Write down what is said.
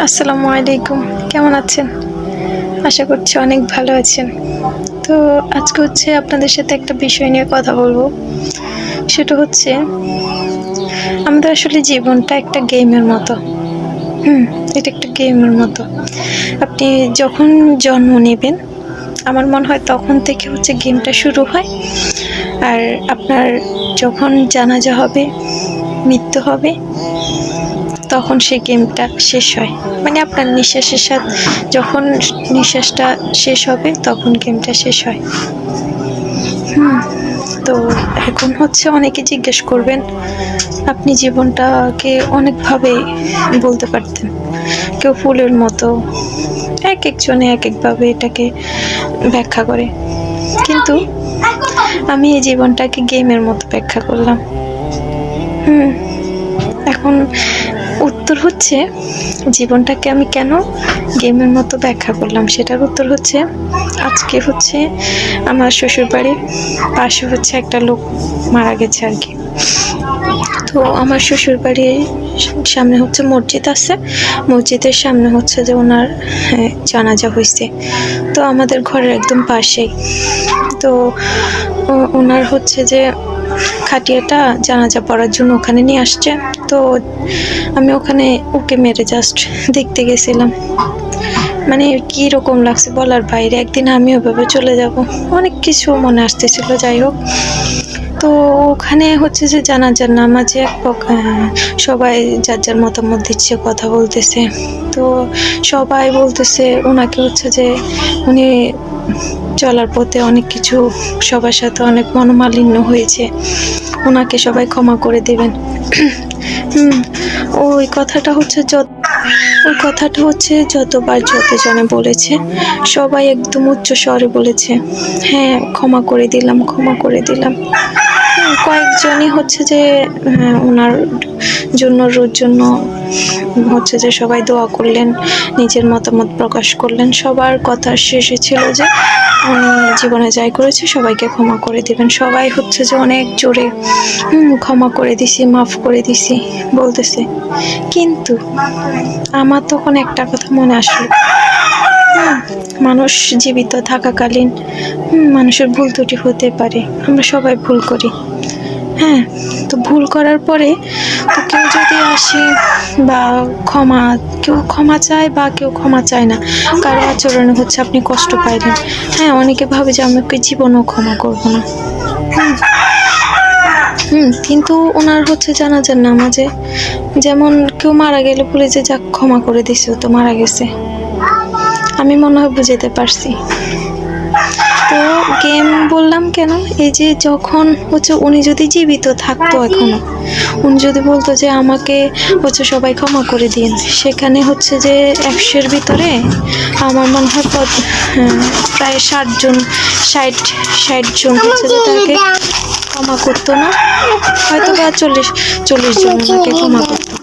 আসসালামু আলাইকুম। কেমন আছেন? আশা করছি অনেক ভালো আছেন। তো আজকে হচ্ছে আপনাদের সাথে একটা বিষয় নিয়ে কথা বলব। সেটা হচ্ছে, আমাদের আসলে জীবনটা একটা গেমের মতো। হুম, এটা একটা গেমের মতো। আপনি যখন জন্ম নেবেন, আমার মনে হয় তখন থেকে হচ্ছে গেমটা শুরু হয়। আর আপনার যখন জানাজা হবে, মৃত্যু হবে তখন সে গেমটা শেষ হয়। মানে আপনার নিঃশ্বাসের সাথে যখন নিঃশ্বাসটা শেষ হবে, তখন গেমটা শেষ হয়। হুম। তো এখন হচ্ছে অনেকে জিজ্ঞেস করবেন, আপনি জীবনটাকে অনেকভাবে বলতে পারতেন। কেউ ফুলের মতো এক একজনে এক একভাবে এটাকে ব্যাখ্যা করে। কিন্তু আমি এই জীবনটাকে গেমের মতো ব্যাখ্যা করলাম। হুম। এখন উত্তর হচ্ছে জীবনটাকে আমি কেন গেমের মতো ব্যাখ্যা করলাম? সেটার উত্তর হচ্ছে আজকে হচ্ছে আমার শ্বশুরবাড়ির পাশে হচ্ছে একটা লোক মারা গেছে আর কি। তো আমার শ্বশুরবাড়ির সামনে হচ্ছে মসজিদ আছে। মসজিদের সামনে হচ্ছে যে ওনার হ্যাঁ, জানাজা হয়েছে তো আমাদের ঘরের একদম পাশেই। তো ওনার হচ্ছে যে খাটিয়াটা জানাজা পড়ার জন্য ওখানে নিয়ে আসছে। তো আমি ওখানে ওকে মেরে জাস্ট দেখতে গেছিলাম। মানে কি রকম লাগছে বলার বাইরে, একদিন আমি ওভাবে চলে যাব। অনেক কিছু মনে আসতেছিল, যাই হোক। তো ওখানে হচ্ছে যে জানাজার নামাজে এক সবাই যার যার মতামত দিচ্ছে, কথা বলতেছে। তো সবাই বলতেছে ওনাকে হচ্ছে যে উনি চলার পথে অনেক কিছু সবার সাথে অনেক মনোমালিন্য হয়েছে। ওনাকে সবাই ক্ষমা করে দেবেন। ওই কথাটা হচ্ছে যত, ওই কথাটা হচ্ছে যতবার যতজনে বলেছে, সবাই একদম উচ্চ স্বরে বলেছে। হ্যাঁ ক্ষমা করে দিলাম, ক্ষমা করে দিলাম। কয়েকজনই হচ্ছে যে ওনার জন্য রোজ জন্য হচ্ছে যে সবাই দোয়া করলেন, নিজের মতামত প্রকাশ করলেন। সবার কথা শেষে ছিল যে, উনি জীবনে যাই করেছে, সবাইকে ক্ষমা করে দিবেন। সবাই হচ্ছে যে অনেক জোরে ক্ষমা করে দিছি, মাফ করে দিছি, বলতেছে। কিন্তু আমার তখন একটা কথা মনে আসলো। মানুষ জীবিত থাকাকালীন মানুষের ভুল ত্রুটি হতে পারে। আমরা সবাই ভুল করি। হ্যাঁ তো ভুল করার পরে তো কেউ যদি আসে বা ক্ষমা, কেউ ক্ষমা চায় বা কেউ ক্ষমা চায় না, কারও আচরণে হচ্ছে আপনি কষ্ট পাইলেন। হ্যাঁ অনেকে ভাবে যে আমাকে জীবনও ক্ষমা করব না। হুম। হুম, কিন্তু ওনার হচ্ছে জানাজার নামাজে যেমন কেউ মারা গেলে বলে যে যাক, ক্ষমা করে দিছে তো মারা গেছে। আমি মনে হয় বুঝাতে পারছি। তো গেম বললাম কেন? এই যে যখন হচ্ছে উনি যদি জীবিত থাকতো এখনও উনি যদি বলতো যে আমাকে হচ্ছে সবাই ক্ষমা করে দিন সেখানে হচ্ছে যে একশোর ভিতরে আমার মনে হয় পদ- হ্যাঁ, প্রায় ষাট জন ষাট ষাট জন হচ্ছে যে তাকে ক্ষমা করতো না। হয়তো বা চল্লিশ চল্লিশ জন ওনাকে ক্ষমা করতো।